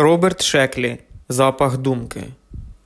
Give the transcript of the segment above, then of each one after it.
Роберт Шеклі. Запах думки.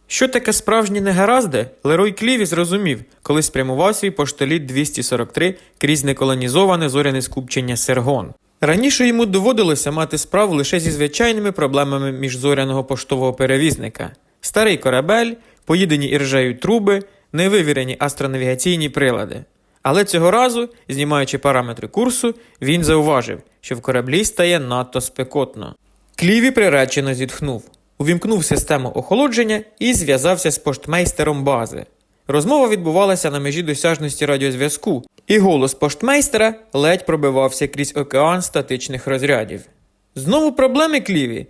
Що таке справжні негаразди, Лерой Кліві зрозумів, коли спрямував свій поштоліт 243 крізь неколонізоване зоряне скупчення Сергон. Раніше йому доводилося мати справу лише зі звичайними проблемами міжзоряного поштового перевізника: старий корабель, поїдені іржею труби, невивірені астронавігаційні прилади. Але цього разу, знімаючи параметри курсу, він зауважив, що в кораблі стає надто спекотно. Кліві приречено зітхнув, увімкнув систему охолодження і зв'язався з поштмейстером бази. Розмова відбувалася на межі досяжності радіозв'язку, і голос поштмейстера ледь пробивався крізь океан статичних розрядів. Знову проблеми Кліві?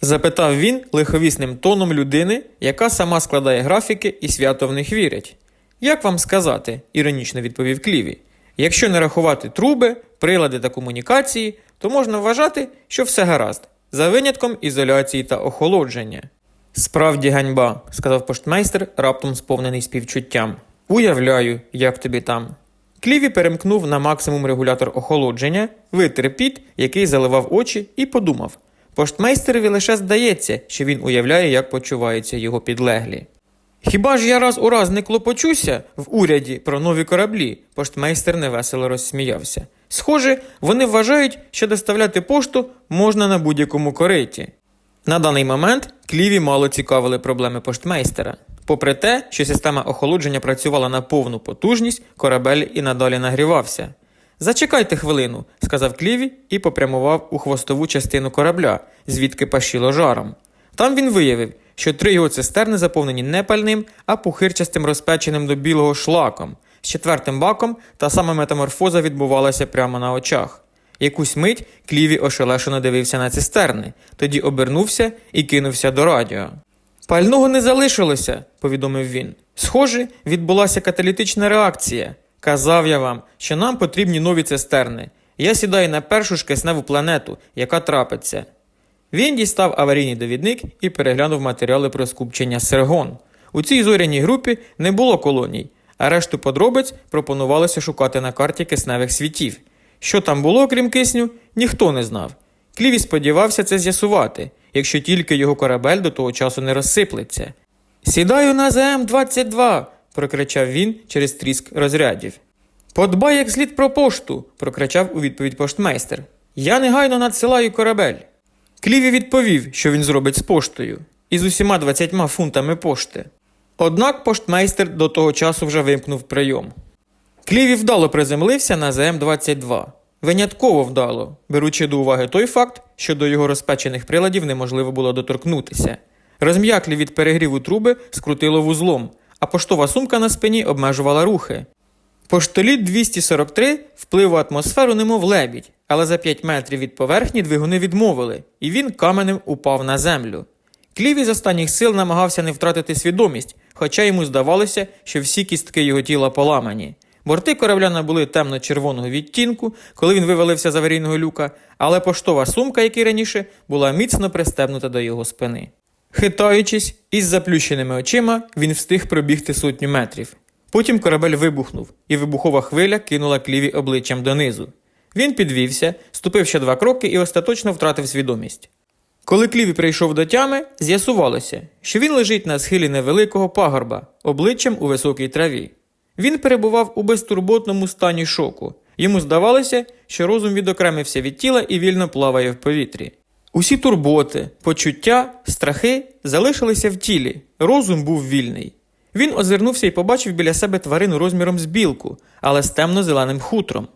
запитав він лиховісним тоном людини, яка сама складає графіки і свято в них вірить. Як вам сказати, іронічно відповів Кліві. Якщо не рахувати труби, прилади та комунікації, то можна вважати, що все гаразд, за винятком ізоляції та охолодження. Справді ганьба, сказав поштмейстер, раптом сповнений співчуттям. Уявляю, як тобі там. Кліві перемкнув на максимум регулятор охолодження, витер піт, який заливав очі, і подумав: поштмейстерові лише здається, що він уявляє, як почуваються його підлеглі. Хіба ж я раз у раз не клопочуся в уряді про нові кораблі? Поштмейстер невесело розсміявся. Схоже, вони вважають, що доставляти пошту можна на будь-якому кориті. На даний момент Кліві мало цікавили проблеми поштмейстера. Попри те, що система охолодження працювала на повну потужність, корабель і надалі нагрівався. Зачекайте хвилину, сказав Кліві і попрямував у хвостову частину корабля, звідки пашіло жаром. Там він виявив, що три його цистерни заповнені не пальним, а пухирчастим розпеченим до білого шлаком. З четвертим баком та сама метаморфоза відбувалася прямо на очах. Якусь мить Кліві ошелешено дивився на цистерни, тоді обернувся і кинувся до радіо. Пального не залишилося, повідомив він. Схоже, відбулася каталітична реакція. Казав я вам, що нам потрібні нові цистерни. Я сідаю на першу ж планету, яка трапиться. Він дістав аварійний довідник і переглянув матеріали про скупчення Сергон. У цій зоряній групі не було колоній, а решту подробиць пропонувалося шукати на карті кисневих світів. Що там було, крім кисню, ніхто не знав. Кліві сподівався це з'ясувати, якщо тільки його корабель до того часу не розсиплеться. Сідаю на ЗМ-22, прокричав він через тріск розрядів. Подбай як слід про пошту, прокричав у відповідь поштмейстер. Я негайно надсилаю корабель. Кліві відповів, що він зробить з поштою, і з усіма 20 фунтами пошти. Однак поштмейстер до того часу вже вимкнув прийом. Кліві вдало приземлився на ЗМ-22. Винятково вдало, беручи до уваги той факт, що до його розпечених приладів неможливо було доторкнутися. Розм'яклі від перегріву труби скрутило вузлом, а поштова сумка на спині обмежувала рухи. Поштоліт 243 вплив у атмосферу немов лебідь, але за 5 метрів від поверхні двигуни відмовили, і він каменем упав на землю. Кліві з останніх сил намагався не втратити свідомість, хоча йому здавалося, що всі кістки його тіла поламані. Борти корабля набули темно-червоного відтінку, коли він вивалився з аварійного люка, але поштова сумка, як і раніше, була міцно пристебнута до його спини. Хитаючись, із заплющеними очима, він встиг пробігти сотню метрів. Потім корабель вибухнув, і вибухова хвиля кинула кліві обличчям донизу. Він підвівся, ступив ще два кроки і остаточно втратив свідомість. Коли Кліві прийшов до тями, з'ясувалося, що він лежить на схилі невеликого пагорба, обличчям у високій траві. Він перебував у безтурботному стані шоку. Йому здавалося, що розум відокремився від тіла і вільно плаває в повітрі. Усі турботи, почуття, страхи залишилися в тілі, розум був вільний. Він озирнувся і побачив біля себе тварину розміром з білку, але з темно-зеленим хутром.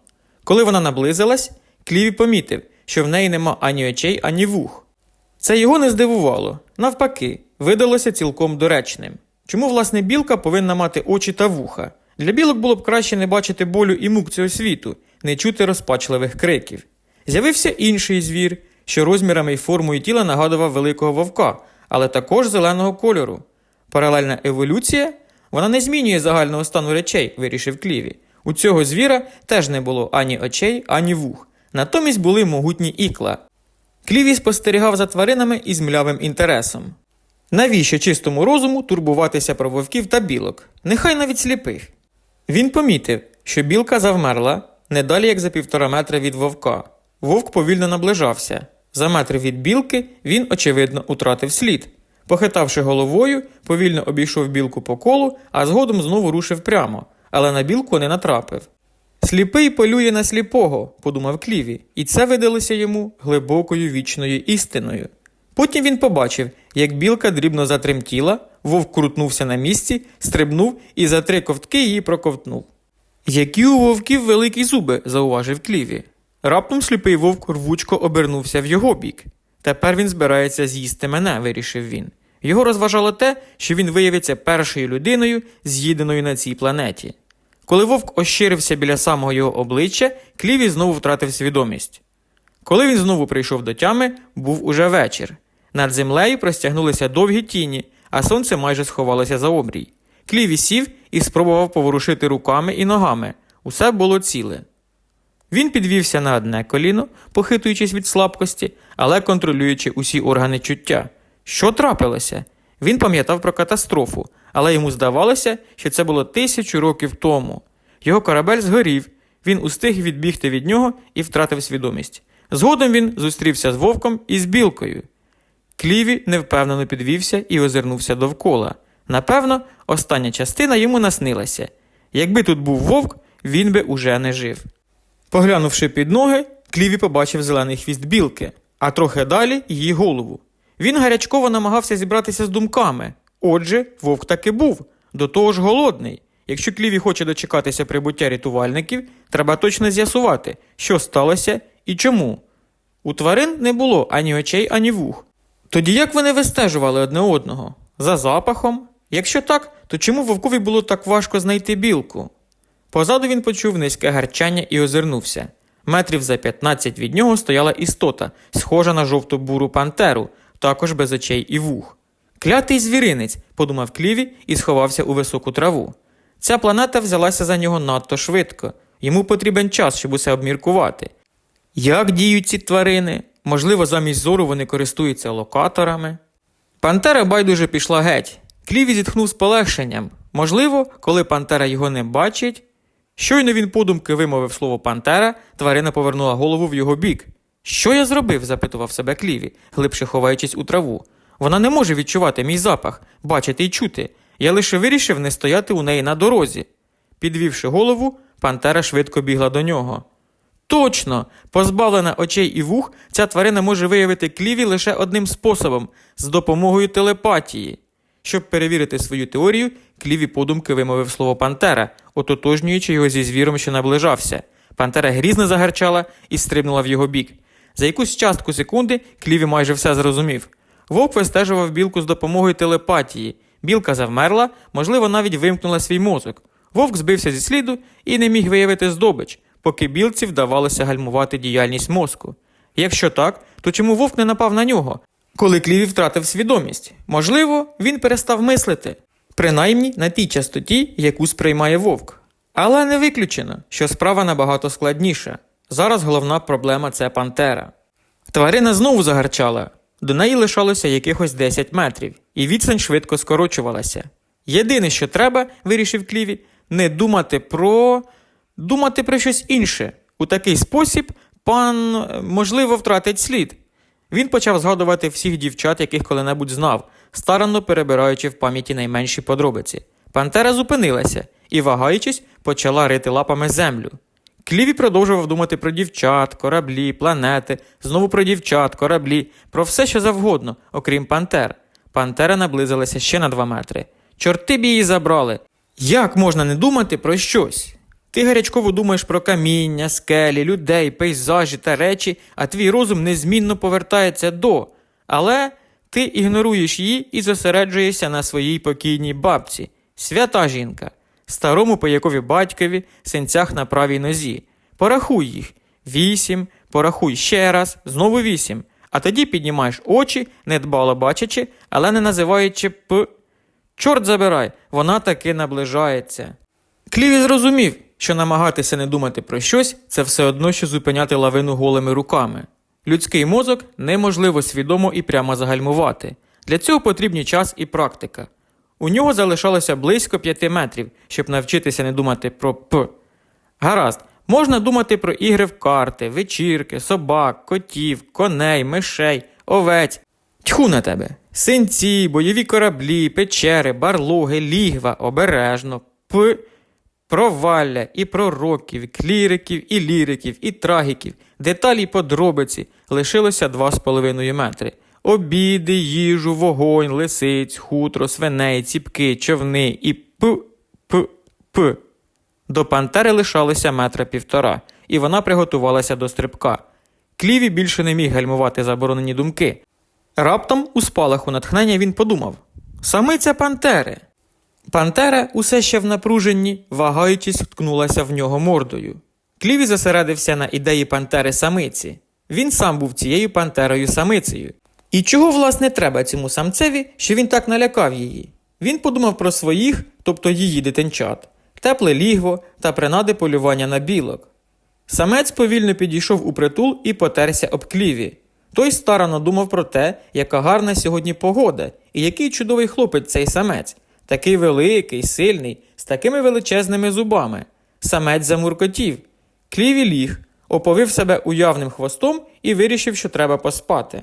Коли вона наблизилась, Кліві помітив, що в неї нема ані очей, ані вух. Це його не здивувало, навпаки, видалося цілком доречним. Чому, власне, білка повинна мати очі та вуха? Для білок було б краще не бачити болю і мук цього світу, не чути розпачливих криків. З'явився інший звір, що розмірами й формою тіла нагадував великого вовка, але також зеленого кольору. Паралельна еволюція вона не змінює загального стану речей, вирішив Кліві. У цього звіра теж не було ані очей, ані вух. Натомість були могутні ікла. Кліві спостерігав за тваринами із млявим інтересом. Навіщо чистому розуму турбуватися про вовків та білок, нехай навіть сліпих? Він помітив, що білка завмерла не далі як за півтора метра від вовка. Вовк повільно наближався. За метр від білки він, очевидно, утратив слід. Похитавши головою, повільно обійшов білку по колу, а згодом знову рушив прямо, але на білку не натрапив. Сліпий полює на сліпого, подумав Кліві, і це видалося йому глибокою вічною істиною. Потім він побачив, як білка дрібно затремтіла, вовк крутнувся на місці, стрибнув і за три ковтки її проковтнув. Які у вовків великі зуби, зауважив Кліві. Раптом сліпий вовк рвучко обернувся в його бік. Тепер він збирається з'їсти мене, вирішив він. Його розважало те, що він виявиться першою людиною, з'їденою на цій планеті. Коли вовк ощирився біля самого його обличчя, Кліві знову втратив свідомість. Коли він знову прийшов до тями, був уже вечір. Над землею простягнулися довгі тіні, а сонце майже сховалося за обрій. Кліві сів і спробував поворушити руками і ногами. Усе було ціле. Він підвівся на одне коліно, похитуючись від слабкості, але контролюючи усі органи чуття. Що трапилося? Він пам'ятав про катастрофу, але йому здавалося, що це було тисячу років тому. Його корабель згорів, він устиг відбігти від нього і втратив свідомість. Згодом він зустрівся з вовком і з білкою. Кліві невпевнено підвівся і озирнувся довкола. Напевно, остання частина йому наснилася. Якби тут був вовк, він би уже не жив. Поглянувши під ноги, Кліві побачив зелений хвіст білки, а трохи далі її голову. Він гарячково намагався зібратися з думками. Отже, вовк таки був, до того ж голодний. Якщо Кліві хоче дочекатися прибуття рятувальників, треба точно з'ясувати, що сталося і чому. У тварин не було ані очей, ані вух. Тоді як вони вистежували одне одного? За запахом? Якщо так, то чому вовкові було так важко знайти білку? Позаду він почув низьке гарчання і озирнувся. Метрів за 15 від нього стояла істота, схожа на жовто-буру пантеру, також без очей і вух. Клятий звіринець, подумав Кліві і сховався у високу траву. Ця планета взялася за нього надто швидко. Йому потрібен час, щоб усе обміркувати. Як діють ці тварини? Можливо, замість зору вони користуються локаторами. Пантера байдуже пішла геть. Кліві зітхнув з полегшенням. Можливо, коли пантера його не бачить. Щойно він подумки вимовив слово пантера, тварина повернула голову в його бік. Що я зробив? запитував себе Кліві, глибше ховаючись у траву. Вона не може відчувати мій запах, бачити і чути. Я лише вирішив не стояти у неї на дорозі. Підвівши голову, пантера швидко бігла до нього. Точно, позбавлена очей і вух, ця тварина може виявити кліві лише одним способом з допомогою телепатії. Щоб перевірити свою теорію, кліві подумки вимовив слово пантера, ототожнюючи його зі звіром, що наближався. Пантера грізно загарчала і стрибнула в його бік. За якусь частку секунди кліві майже все зрозумів. Вовк вистежував білку з допомогою телепатії. Білка завмерла, можливо, навіть вимкнула свій мозок. Вовк збився зі сліду і не міг виявити здобич, поки білці вдавалося гальмувати діяльність мозку. Якщо так, то чому вовк не напав на нього? Коли Кліві втратив свідомість, можливо, він перестав мислити, принаймні на тій частоті, яку сприймає вовк. Але не виключено, що справа набагато складніша. Зараз головна проблема це пантера. Тварина знову загарчала. До неї лишалося якихось 10 метрів, і відстань швидко скорочувалася. Єдине, що треба, вирішив Кліві, не думати про. думати про щось інше. У такий спосіб пан, можливо, втратить слід. Він почав згадувати всіх дівчат, яких коли-небудь знав, старанно перебираючи в пам'яті найменші подробиці. Пантера зупинилася і, вагаючись, почала рити лапами землю. Кліві продовжував думати про дівчат, кораблі, планети, знову про дівчат, кораблі, про все, що завгодно, окрім пантер. Пантера наблизилася ще на два метри. Чорти б її забрали. Як можна не думати про щось? Ти гарячково думаєш про каміння, скелі, людей, пейзажі та речі, а твій розум незмінно повертається до. Але ти ігноруєш її і зосереджуєшся на своїй покійній бабці. Свята жінка, старому пиякові батькові, синцях на правій нозі. Порахуй їх. Вісім, порахуй ще раз, знову вісім. А тоді піднімаєш очі, недбало бачачи, але не називаючи п. Чорт забирай, вона таки наближається. Кліві зрозумів, що намагатися не думати про щось це все одно, що зупиняти лавину голими руками. Людський мозок неможливо свідомо і прямо загальмувати. Для цього потрібні час і практика. У нього залишалося близько п'яти метрів, щоб навчитися не думати про п. Гаразд, Можна думати про ігри в карти, вечірки, собак, котів, коней, мишей, овець. Тьху на тебе. Синці, бойові кораблі, печери, барлоги, лігва, обережно, п. Провалля і пророків, кліриків, і ліриків, і трагіків, деталі й подробиці лишилося 2,5 метри. Обіди, їжу, вогонь, лисиць, хутро, свиней, ціпки, човни і п. п. п. До пантери лишалося метра півтора, і вона приготувалася до стрибка. Кліві більше не міг гальмувати заборонені думки. Раптом, у спалаху натхнення, він подумав: Самиця пантери. Пантера, усе ще в напруженні, вагаючись, вткнулася в нього мордою. Кліві зосередився на ідеї пантери самиці. Він сам був цією пантерою самицею. І чого, власне, треба цьому самцеві, що він так налякав її? Він подумав про своїх, тобто її дитинчат, тепле лігво та принади полювання на білок. Самець повільно підійшов у притул і потерся об кліві. Той старано думав про те, яка гарна сьогодні погода, і який чудовий хлопець цей самець, такий великий, сильний, з такими величезними зубами. Самець замуркотів. Кліві ліг, оповив себе уявним хвостом і вирішив, що треба поспати.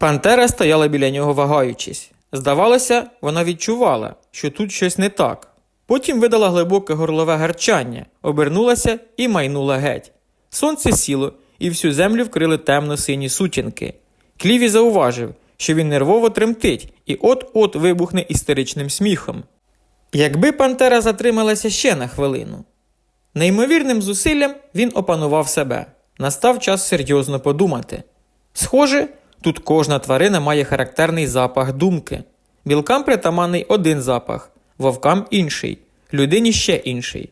Пантера стояла біля нього вагаючись. Здавалося, вона відчувала, що тут щось не так. Потім видала глибоке горлове гарчання, обернулася і майнула геть. Сонце сіло, і всю землю вкрили темно-сині сутінки. Кліві зауважив, що він нервово тремтить і от-от вибухне істеричним сміхом. Якби Пантера затрималася ще на хвилину. Неймовірним зусиллям він опанував себе. Настав час серйозно подумати. Схоже, тут кожна тварина має характерний запах думки. Білкам притаманний один запах, вовкам інший, людині ще інший.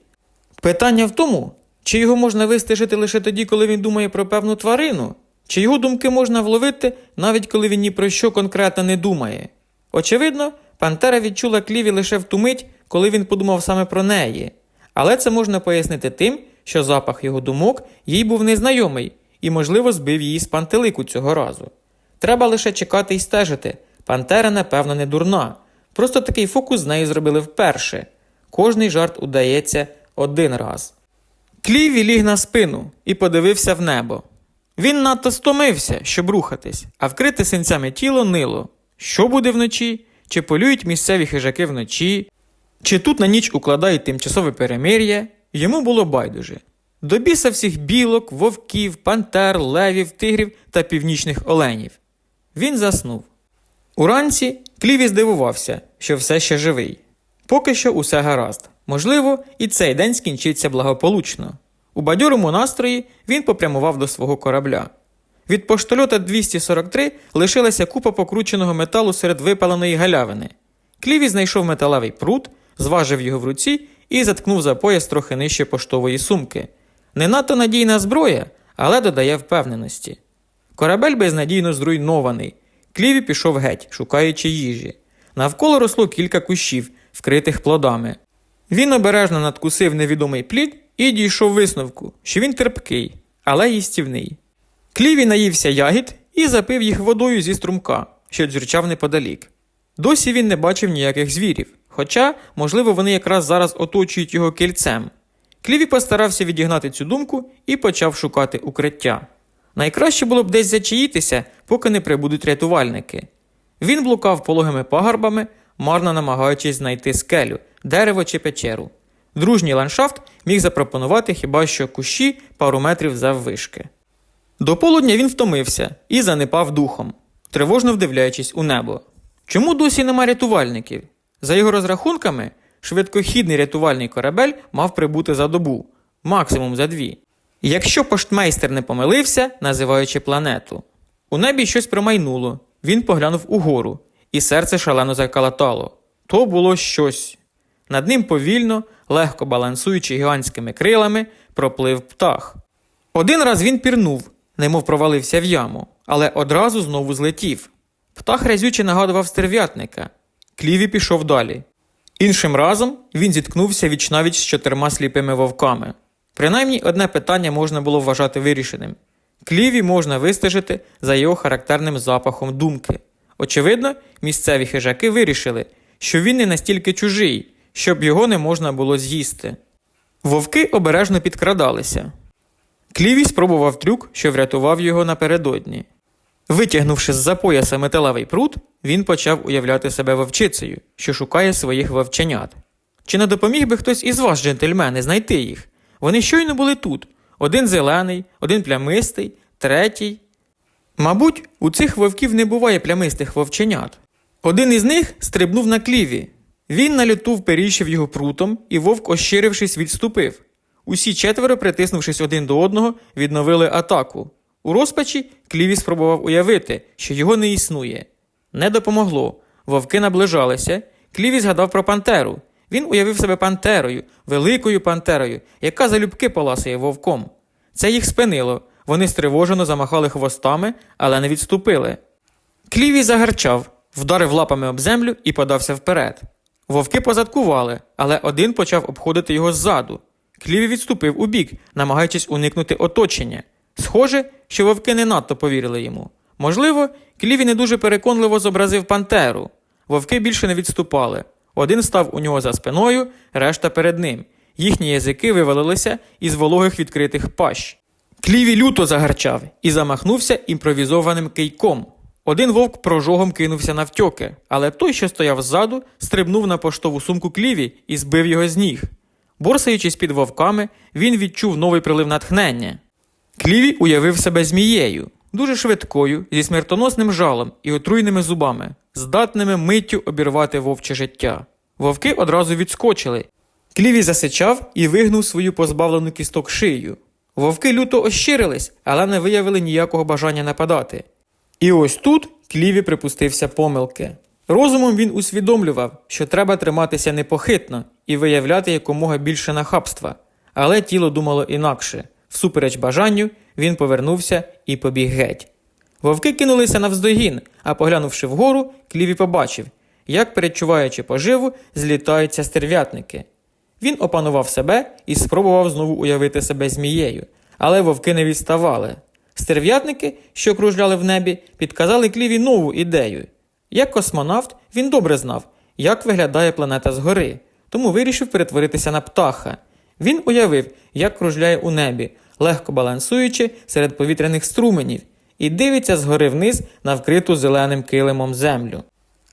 Питання в тому, чи його можна вистежити лише тоді, коли він думає про певну тварину, чи його думки можна вловити, навіть коли він ні про що конкретно не думає. Очевидно, Пантера відчула кліві лише в ту мить, коли він подумав саме про неї. Але це можна пояснити тим, що запах його думок їй був незнайомий і, можливо, збив її з пантелику цього разу. Треба лише чекати і стежити. Пантера, напевно, не дурна. Просто такий фокус з нею зробили вперше. Кожний жарт удається один раз. Кліві ліг на спину і подивився в небо. Він надто стомився, щоб рухатись, а вкрите синцями тіло нило. Що буде вночі? Чи полюють місцеві хижаки вночі? Чи тут на ніч укладають тимчасове перемир'я? Йому було байдуже. До біса всіх білок, вовків, пантер, левів, тигрів та північних оленів. Він заснув. Уранці Кліві здивувався, що все ще живий. Поки що усе гаразд. Можливо, і цей день скінчиться благополучно. У бадьорому настрої він попрямував до свого корабля. Від поштольота 243 лишилася купа покрученого металу серед випаленої галявини. Кліві знайшов металевий прут, зважив його в руці і заткнув за пояс трохи нижче поштової сумки. Не надто надійна зброя, але додає впевненості. Корабель безнадійно зруйнований. Кліві пішов геть, шукаючи їжі. Навколо росло кілька кущів, вкритих плодами. Він обережно надкусив невідомий плід і дійшов висновку, що він терпкий, але їстівний. Кліві наївся ягід і запив їх водою зі струмка, що дзюрчав неподалік. Досі він не бачив ніяких звірів, хоча, можливо, вони якраз зараз оточують його кільцем. Кліві постарався відігнати цю думку і почав шукати укриття. Найкраще було б десь зачаїтися, поки не прибудуть рятувальники. Він блукав пологими пагорбами, марно намагаючись знайти скелю, дерево чи печеру. Дружній ландшафт міг запропонувати хіба що кущі пару метрів заввишки. До полудня він втомився і занепав духом, тривожно вдивляючись у небо. Чому досі нема рятувальників? За його розрахунками, швидкохідний рятувальний корабель мав прибути за добу, максимум за дві. Якщо поштмейстер не помилився, називаючи планету. У небі щось промайнуло, він поглянув угору, і серце шалено закалатало. То було щось. Над ним повільно, легко балансуючи гігантськими крилами, проплив птах. Один раз він пірнув, немов провалився в яму, але одразу знову злетів. Птах разюче нагадував стерв'ятника. Кліві пішов далі. Іншим разом він зіткнувся вічнавіч з чотирма сліпими вовками. Принаймні одне питання можна було вважати вирішеним. Кліві можна вистежити за його характерним запахом думки. Очевидно, місцеві хижаки вирішили, що він не настільки чужий, щоб його не можна було з'їсти. Вовки обережно підкрадалися. Кліві спробував трюк, що врятував його напередодні. Витягнувши з-за пояса металевий прут, він почав уявляти себе вовчицею, що шукає своїх вовченят. Чи не допоміг би хтось із вас, джентльмени, знайти їх? Вони щойно були тут: один зелений, один плямистий, третій. Мабуть, у цих вовків не буває плямистих вовченят. Один із них стрибнув на кліві. Він на люту вперіщив його прутом, і вовк, ощирившись, відступив. Усі четверо, притиснувшись один до одного, відновили атаку. У розпачі Кліві спробував уявити, що його не існує. Не допомогло. Вовки наближалися. Кліві згадав про пантеру. Він уявив себе пантерою, великою пантерою, яка залюбки поласує вовком. Це їх спинило. Вони стривожено замахали хвостами, але не відступили. Кліві загарчав, вдарив лапами об землю і подався вперед. Вовки позадкували, але один почав обходити його ззаду. Кліві відступив у бік, намагаючись уникнути оточення. Схоже, що вовки не надто повірили йому. Можливо, Кліві не дуже переконливо зобразив пантеру. Вовки більше не відступали. Один став у нього за спиною, решта перед ним. Їхні язики вивалилися із вологих відкритих пащ. Кліві люто загарчав і замахнувся імпровізованим кийком. Один вовк прожогом кинувся навтьоки, але той, що стояв ззаду, стрибнув на поштову сумку Кліві і збив його з ніг. Борсаючись під вовками, він відчув новий прилив натхнення. Кліві уявив себе змією, дуже швидкою, зі смертоносним жалом і отруйними зубами, здатними миттю обірвати вовче життя. Вовки одразу відскочили. Кліві засичав і вигнув свою позбавлену кісток шию. Вовки люто ощирились, але не виявили ніякого бажання нападати. І ось тут Кліві припустився помилки. Розумом він усвідомлював, що треба триматися непохитно і виявляти якомога більше нахабства. Але тіло думало інакше. Всупереч бажанню, він повернувся і побіг геть. Вовки кинулися навздогін, а поглянувши вгору, Кліві побачив, як, передчуваючи поживу, злітаються стерв'ятники. Він опанував себе і спробував знову уявити себе змією, але вовки не відставали. Стерв'ятники, що кружляли в небі, підказали Кліві нову ідею. Як космонавт, він добре знав, як виглядає планета згори, тому вирішив перетворитися на птаха. Він уявив, як кружляє у небі, легко балансуючи серед повітряних струменів, і дивиться згори вниз на вкриту зеленим килимом землю.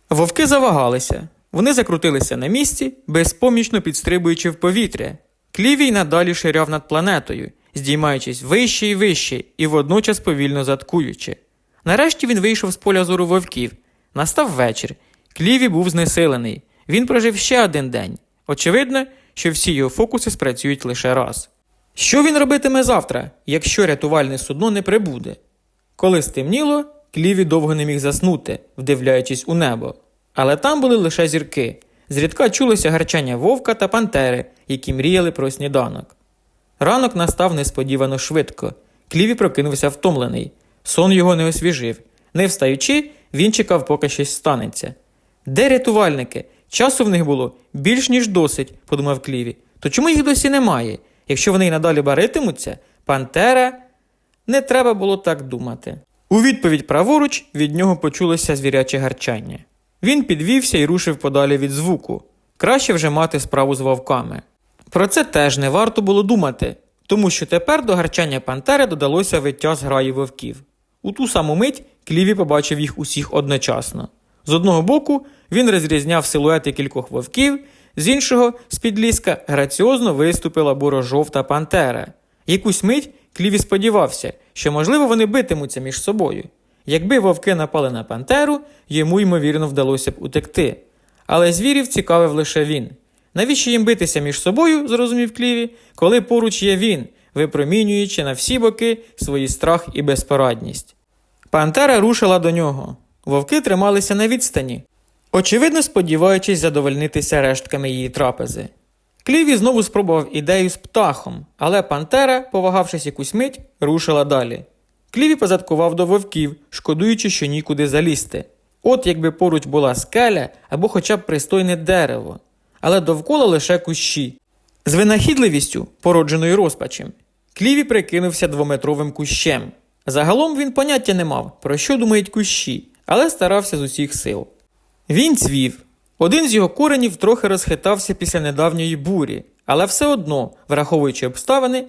Вовки завагалися. Вони закрутилися на місці, безпомічно підстрибуючи в повітря. Клівій надалі ширяв над планетою, здіймаючись вище і вище і водночас повільно заткуючи. Нарешті він вийшов з поля зору вовків. Настав вечір. Кліві був знесилений. Він прожив ще один день. Очевидно, що всі його фокуси спрацюють лише раз. Що він робитиме завтра, якщо рятувальне судно не прибуде? Коли стемніло, Кліві довго не міг заснути, вдивляючись у небо. Але там були лише зірки. Зрідка чулося гарчання вовка та пантери, які мріяли про сніданок. Ранок настав несподівано швидко. Кліві прокинувся втомлений. Сон його не освіжив. Не встаючи, він чекав, поки щось станеться. Де рятувальники? Часу в них було більш ніж досить, подумав Кліві. То чому їх досі немає? Якщо вони й надалі баритимуться, пантера. Не треба було так думати. У відповідь праворуч від нього почулося звіряче гарчання. Він підвівся і рушив подалі від звуку. Краще вже мати справу з вовками. Про це теж не варто було думати, тому що тепер до гарчання пантери додалося виття зграї вовків. У ту саму мить Кліві побачив їх усіх одночасно. З одного боку він розрізняв силуети кількох вовків, з іншого, з-під ліска, граціозно виступила буро-жовта пантера. Якусь мить Кліві сподівався, що, можливо, вони битимуться між собою. Якби вовки напали на пантеру, йому, ймовірно, вдалося б утекти. Але звірів цікавив лише він. Навіщо їм битися між собою, зрозумів Кліві, коли поруч є він, випромінюючи на всі боки свої страх і безпорадність. Пантера рушила до нього. Вовки трималися на відстані, очевидно сподіваючись задовольнитися рештками її трапези. Кліві знову спробував ідею з птахом, але Пантера, повагавшись якусь мить, рушила далі. Кліві позадкував до вовків, шкодуючи, що нікуди залізти. От якби поруч була скеля або хоча б пристойне дерево, але довкола лише кущі. З винахідливістю, породженою розпачем, Кліві прикинувся двометровим кущем. Загалом він поняття не мав, про що думають кущі, але старався з усіх сил. Він цвів. Один з його коренів трохи розхитався після недавньої бурі, але все одно, враховуючи обставини,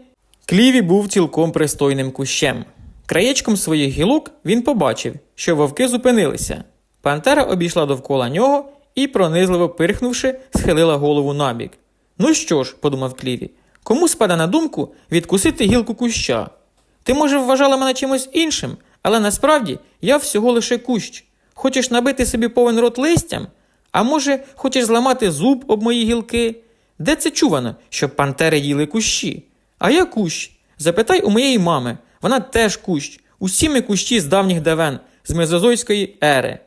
Кліві був цілком пристойним кущем. Краєчком своїх гілок він побачив, що вовки зупинилися. Пантера обійшла довкола нього і, пронизливо пирхнувши, схилила голову набік. Ну що ж, подумав Кліві, кому спаде на думку відкусити гілку куща? Ти, може, вважала мене чимось іншим, але насправді я всього лише кущ. Хочеш набити собі повен рот листям? А може, хочеш зламати зуб об мої гілки? Де це чувано, щоб пантери їли кущі? А я кущ. Запитай у моєї мами, вона теж кущ. Усі ми кущі з давніх давен, з мезозойської ери.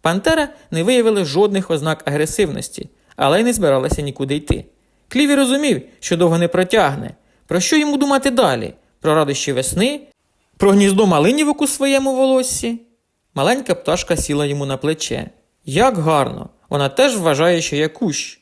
Пантера не виявила жодних ознак агресивності, але й не збиралася нікуди йти. Кліві розумів, що довго не протягне. Про що йому думати далі? Про радощі весни? Про гніздо малинівок у своєму волоссі? Маленька пташка сіла йому на плече. Як гарно! Вона теж вважає, що я кущ.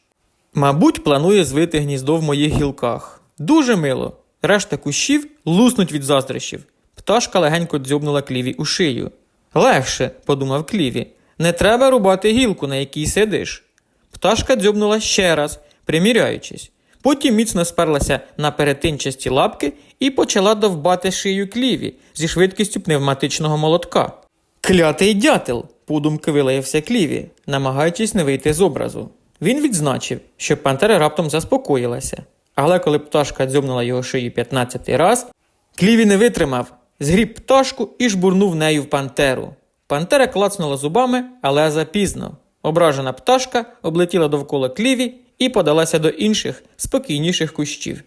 Мабуть, планує звити гніздо в моїх гілках. Дуже мило. Решта кущів луснуть від заздрощів. Пташка легенько дзьобнула кліві у шию. Легше, подумав Кліві, не треба рубати гілку, на якій сидиш. Пташка дзьобнула ще раз, приміряючись. Потім міцно сперлася на перетинчасті лапки і почала довбати шию кліві зі швидкістю пневматичного молотка. Клятий дятел, подумки вилаявся кліві, намагаючись не вийти з образу. Він відзначив, що пантера раптом заспокоїлася. Але коли пташка дзьобнула його шию 15 раз, кліві не витримав, згріб пташку і жбурнув нею в пантеру. Пантера клацнула зубами, але запізно. Ображена пташка облетіла довкола кліві і подалася до інших, спокійніших кущів.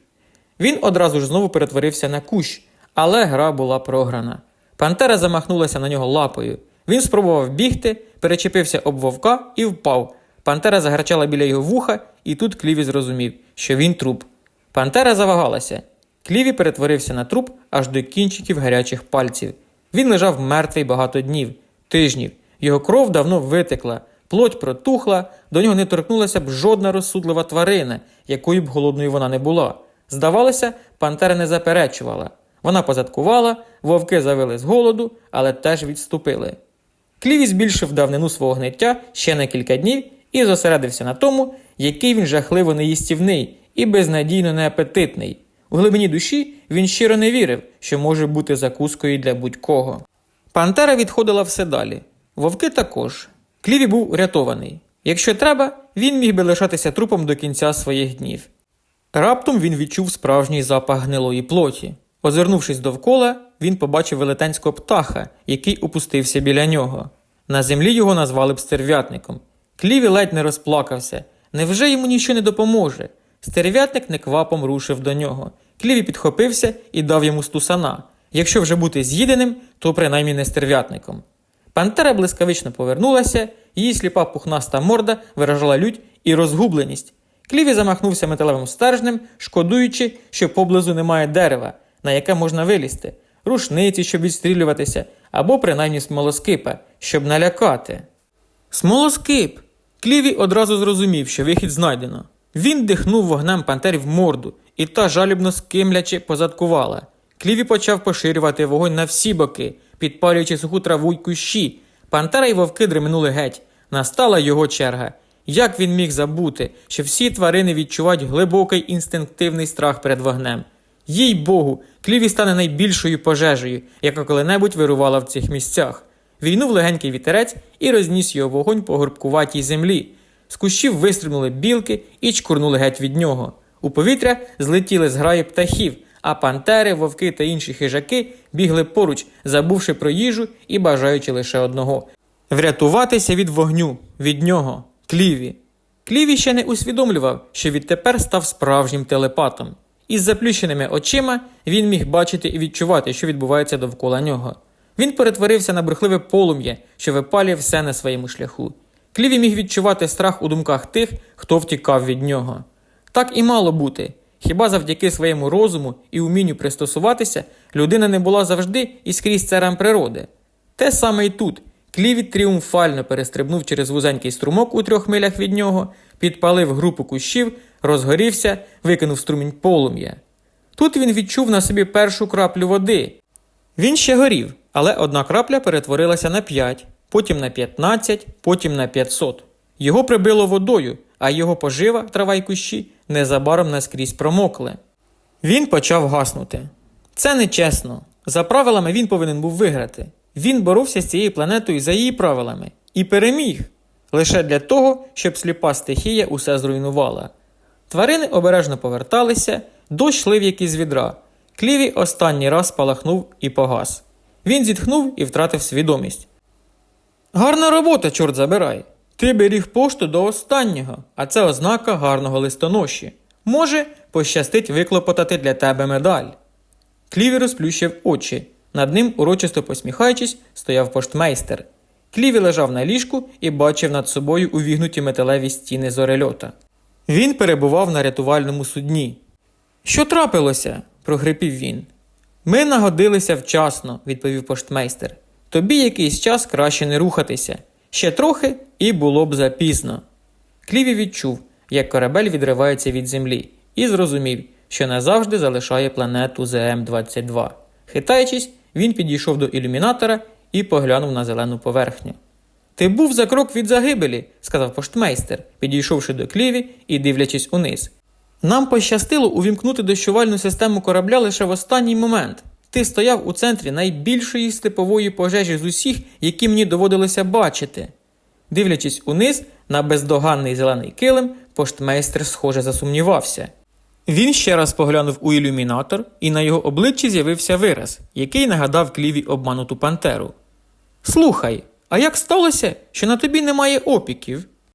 Він одразу ж знову перетворився на кущ, але гра була програна. Пантера замахнулася на нього лапою. Він спробував бігти, перечепився об вовка і впав. Пантера загарчала біля його вуха, і тут Кліві зрозумів, що він труп. Пантера завагалася. Кліві перетворився на труп аж до кінчиків гарячих пальців. Він лежав мертвий багато днів, тижнів. Його кров давно витекла, плоть протухла, до нього не торкнулася б жодна розсудлива тварина, якою б голодною вона не була. Здавалося, пантера не заперечувала. Вона позадкувала, вовки завили з голоду, але теж відступили. Кліві збільшив давнину свого гниття ще на кілька днів і зосередився на тому, який він жахливо неїстівний і безнадійно неапетитний. У глибині душі він щиро не вірив, що може бути закускою для будь-кого. Пантера відходила все далі. Вовки також. Кліві був рятований. Якщо треба, він міг би лишатися трупом до кінця своїх днів. Раптом він відчув справжній запах гнилої плоті. Озирнувшись довкола, він побачив велетенського птаха, який опустився біля нього. На землі його назвали б стерв'ятником. Кліві ледь не розплакався. Невже йому нічого не допоможе? Стерв'ятник неквапом рушив до нього. Кліві підхопився і дав йому стусана. Якщо вже бути з'їденим, то принаймні не стерв'ятником. Пантера блискавично повернулася, її сліпа пухнаста морда виражала лють і розгубленість. Кліві замахнувся металевим стержнем, шкодуючи, що поблизу немає дерева, на яке можна вилізти, рушниці, щоб відстрілюватися, або принаймні смолоскипа, щоб налякати. Смолоскип! Кліві одразу зрозумів, що вихід знайдено. Він дихнув вогнем пантері в морду, і та жалібно скимлячи позадкувала. Кліві почав поширювати вогонь на всі боки, підпалюючи суху траву й кущі. Пантера й вовки дременули геть. Настала його черга. Як він міг забути, що всі тварини відчувають глибокий інстинктивний страх перед вогнем? Їй Богу, кліві стане найбільшою пожежею, яка коли-небудь вирувала в цих місцях. Війнув легенький вітерець і розніс його вогонь по горбкуватій землі. З кущів вистрибнули білки і чкурнули геть від нього. У повітря злетіли зграї птахів, а пантери, вовки та інші хижаки бігли поруч, забувши про їжу і бажаючи лише одного врятуватися від вогню, від нього, кліві. Кліві ще не усвідомлював, що відтепер став справжнім телепатом. Із заплющеними очима він міг бачити і відчувати, що відбувається довкола нього. Він перетворився на брехливе полум'я, що випалює все на своєму шляху. Кліві міг відчувати страх у думках тих, хто втікав від нього. Так і мало бути. Хіба завдяки своєму розуму і умінню пристосуватися людина не була завжди і скрізь царем природи? Те саме і тут. Кліві тріумфально перестрибнув через вузенький струмок у трьох милях від нього, підпалив групу кущів, розгорівся, викинув струмінь полум'я. Тут він відчув на собі першу краплю води. Він ще горів, але одна крапля перетворилася на 5, потім на 15, потім на 500. Його прибило водою, а його пожива, трава й кущі, незабаром наскрізь промокли. Він почав гаснути. Це нечесно. За правилами він повинен був виграти. Він боровся з цією планетою за її правилами і переміг лише для того, щоб сліпа стихія усе зруйнувала. Тварини обережно поверталися, дощ лив як із відра. Кліві останній раз спалахнув і погас. Він зітхнув і втратив свідомість. Гарна робота, чорт забирай. Ти беріг пошту до останнього, а це ознака гарного листоноші. Може, пощастить виклопотати для тебе медаль. Кліві розплющив очі. Над ним, урочисто посміхаючись, стояв поштмейстер. Кліві лежав на ліжку і бачив над собою увігнуті металеві стіни зорельота. Він перебував на рятувальному судні. Що трапилося? прогрипів він. Ми нагодилися вчасно, відповів поштмейстер. Тобі якийсь час краще не рухатися. Ще трохи і було б запізно. Кліві відчув, як корабель відривається від землі, і зрозумів, що назавжди залишає планету ЗМ-22. Хитаючись, він підійшов до ілюмінатора і поглянув на зелену поверхню. Ти був за крок від загибелі, сказав поштмейстер, підійшовши до кліві і дивлячись униз. Нам пощастило увімкнути дощувальну систему корабля лише в останній момент. Ти стояв у центрі найбільшої степової пожежі з усіх, які мені доводилося бачити. Дивлячись униз на бездоганний зелений килим, поштмейстер, схоже, засумнівався. Він ще раз поглянув у ілюмінатор, і на його обличчі з'явився вираз, який нагадав кліві обмануту пантеру. Слухай, а як сталося, що на тобі немає опіків?